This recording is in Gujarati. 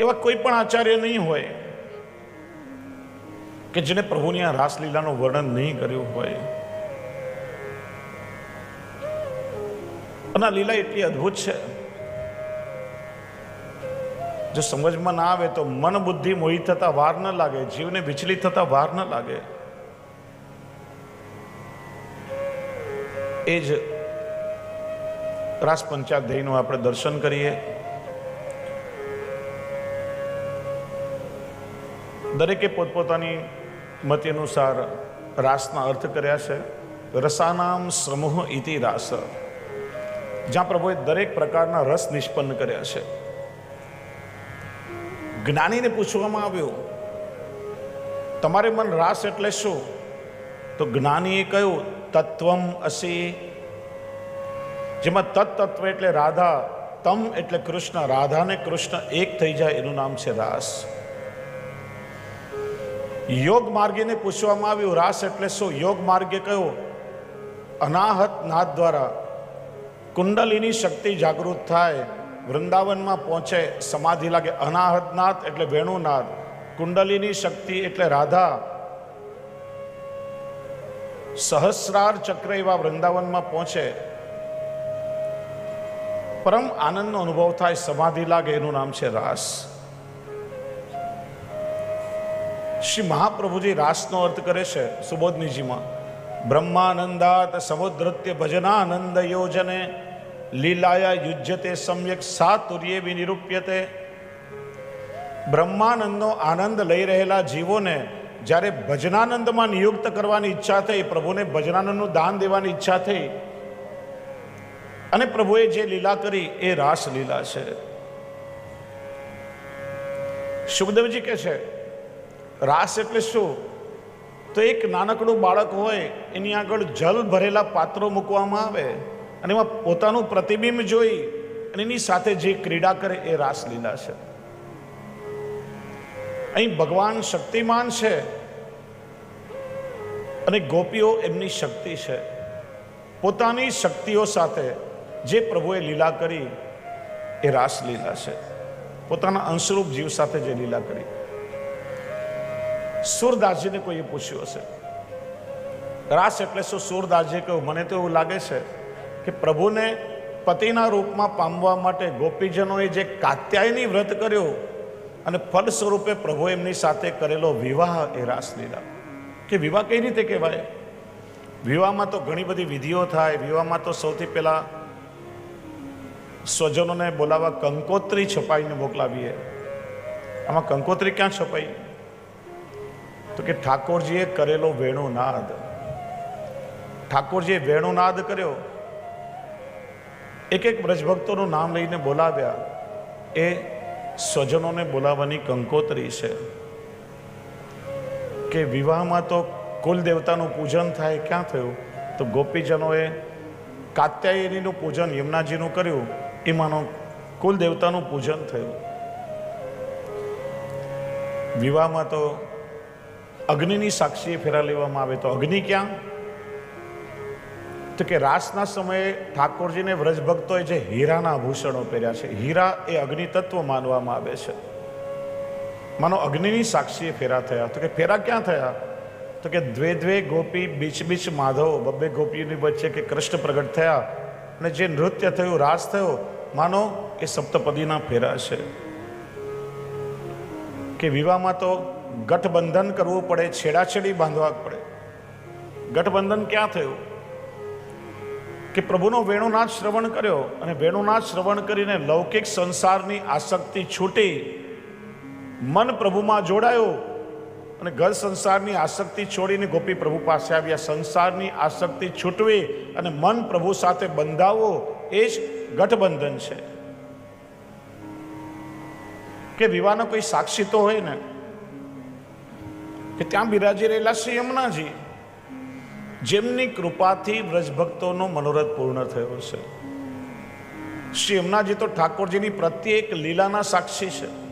એવા કોઈ પણ આચાર્ય નહીં હોય કે જેને પ્રભુની આ રાસલીલાનું વર્ણન નહીં કર્યું હોય. અને આ લીલા એટલી અદ્ભુત છે. જો સમજમાં ના આવે તો મન બુદ્ધિ મોહિત થતા વાર ન લાગે, જીવને વિચલિત થતા વાર ન લાગે. એ જ રાસ પંચાધ્યાયનું આપણે દર્શન કરીએ. દરેકે પોતપોતાની મત અનુસાર રાસના અર્થ કર્યા છે. રસાનામ સમૂહ ઇતિ રાસ. જ્યાં પ્રભુએ દરેક પ્રકારના રસ નિષ્પન્ન કર્યા છે. જ્ઞાનીને પૂછવામાં આવ્યું, તમારે મન રાસ એટલે શું? તો જ્ઞાનીએ કહ્યું, તત્વમ અસી. જેમાં તત્તત્વ એટલે રાધા, તમ એટલે કૃષ્ણ રાધા ને કૃષ્ણ એક થઈ જાય એનું નામ છે રાસ. યોગ માર્ગીને પૂછવામાં આવ્યું, રાસ એટલે શું? યોગ માર્ગે કયો અનાહત નાદ દ્વારા કુંડલીની શક્તિ જાગૃત થાય, વૃંદાવનમાં પહોંચે, સમાધિ લાગે. અનાહત નાદ એટલે વેણુનાદ કુંડલીની શક્તિ એટલે રાધા. સહસ્રાર ચક્ર એવા વૃંદાવનમાં પહોંચે. પરમ આનંદનો અનુભવ થાય, સમાધિ લાગે, એનું નામ છે રાસ. શ્રી મહાપ્રભુજી રાસનો અર્થ કરે છે સુબોધનીજીમાં. બ્રહ્માનંદાત સમુદ્રત્ય ભજનાનંદ યોજને, લીલાયા યુજ્યતે સમ્યક સાતુર્ય વિનિરૂપ્યતે. બ્રહ્માનંદનો આનંદ લઈ રહેલા જીવોને જ્યારે ભજનાનંદમાં નિયુક્ત કરવાની ઈચ્છા થઈ, પ્રભુને ભજનાનંદનું દાન દેવાની ઈચ્છા થઈ, અને પ્રભુએ જે લીલા કરી એ રાસ લીલા છે. સુખદેવજી કે છે રાસ એટલે શું? તો એક નાનકડું બાળક હોય, એની આગળ જલ ભરેલા પાત્રો મૂકવામાં આવે અને એમાં પોતાનું પ્રતિબિંબ જોઈ અને એની સાથે જે ક્રીડા કરે એ રાસલીલા છે. અહીં ભગવાન શક્તિમાન છે અને ગોપીઓ એમની શક્તિ છે. પોતાની શક્તિઓ સાથે જે પ્રભુએ લીલા કરી એ રાસલીલા છે. પોતાના અંશરૂપ જીવ સાથે જે લીલા કરી. સુરદાસજીને કોઈએ પૂછ્યું હશે? રાસ એટલે શું? સુરદાસજીએ કહ્યું, મને તો એવું લાગે છે કે પ્રભુને પતિના રૂપમાં પામવા માટે ગોપીજનોએ જે કાત્યાયની વ્રત કર્યો અને ફળ સ્વરૂપે પ્રભુ એમની સાથે કરેલો વિવાહ એ રાસલીલા કે વિવાહ કઈ રીતે કહેવાય? વિવાહમાં તો ઘણી બધી વિધિઓ થાય. વિવાહમાં તો સૌથી પહેલાં સ્વજનોને બોલાવવા કંકોત્રી છપાઈને મોકલાવીએ. આમાં કંકોત્રી ક્યાં છપાઈ? તો કે ઠાકોરજીએ કરેલો વેણુનાદ. ઠાકોરજીએ વેણુનાદ કર્યો. એક એક બ્રજભક્તોનું નામ લઈને બોલાવ્યા. એ સ્વજનોને બોલાવવાની કંકોત્રી છે. કે વિવાહમાં તો કુલ દેવતાનું પૂજન થાય, ક્યાં થયું? તો ગોપીજનોએ કાત્યાયનીનું પૂજન યમુનાજીનું કર્યું. એમાંનું કુલ દેવતાનું પૂજન થયું. વિવાહમાં તો અગ્નિની સાક્ષીએ ફેરા લેવામાં આવે તો અગ્નિ ક્યાં? તો કે રાસના સમયે ઠાકોરજીને વ્રજભક્તોએ જે હીરાના આભૂષણો પહેર્યા છે, હીરા એ અગ્નિ તત્વ માનવામાં આવે છે. માનો અગ્નિની સાક્ષીએ ફેરા થયા, તો કે ફેરા ક્યાં થયા? તો કે દ્વે દ્વે ગોપી, બીચ બીચ માધવ, બબ્બે ગોપીની વચ્ચે કે કૃષ્ણ પ્રગટ થયા અને જે નૃત્ય થયું, રાસ થયો, માનો એ સપ્તપદીના ફેરા છે. કે વિવાહમાં તો ગઠબંધન કરવું પડે, છેડાછેડી બાંધવા પડે. ગઠબંધન ક્યાં થયું? કે પ્રભુનો વેણુનાથ શ્રવણ કર્યો અને વેણુનાથ શ્રવણ કરીને લૌકિક સંસારની આસક્તિ છૂટી, મન પ્રભુમાં જોડાયું અને ઘર સંસારની આસક્તિ છોડીને ગોપી પ્રભુ પાસે આવ્યા. સંસારની આસક્તિ છૂટવી અને મન પ્રભુ સાથે બંધાવવો એ જ ગઠબંધન છે. કે વિવાહનો કોઈ સાક્ષી તો હોય ને? કે ત્યાં બિરાજી રહેલા શ્રી યમુનાજી, જેમની કૃપાથી વ્રજભક્તોનો મનોરથ પૂર્ણ થયો છે. શ્રી યમુનાજી તો ઠાકોરજીની પ્રત્યેક લીલાના સાક્ષી છે.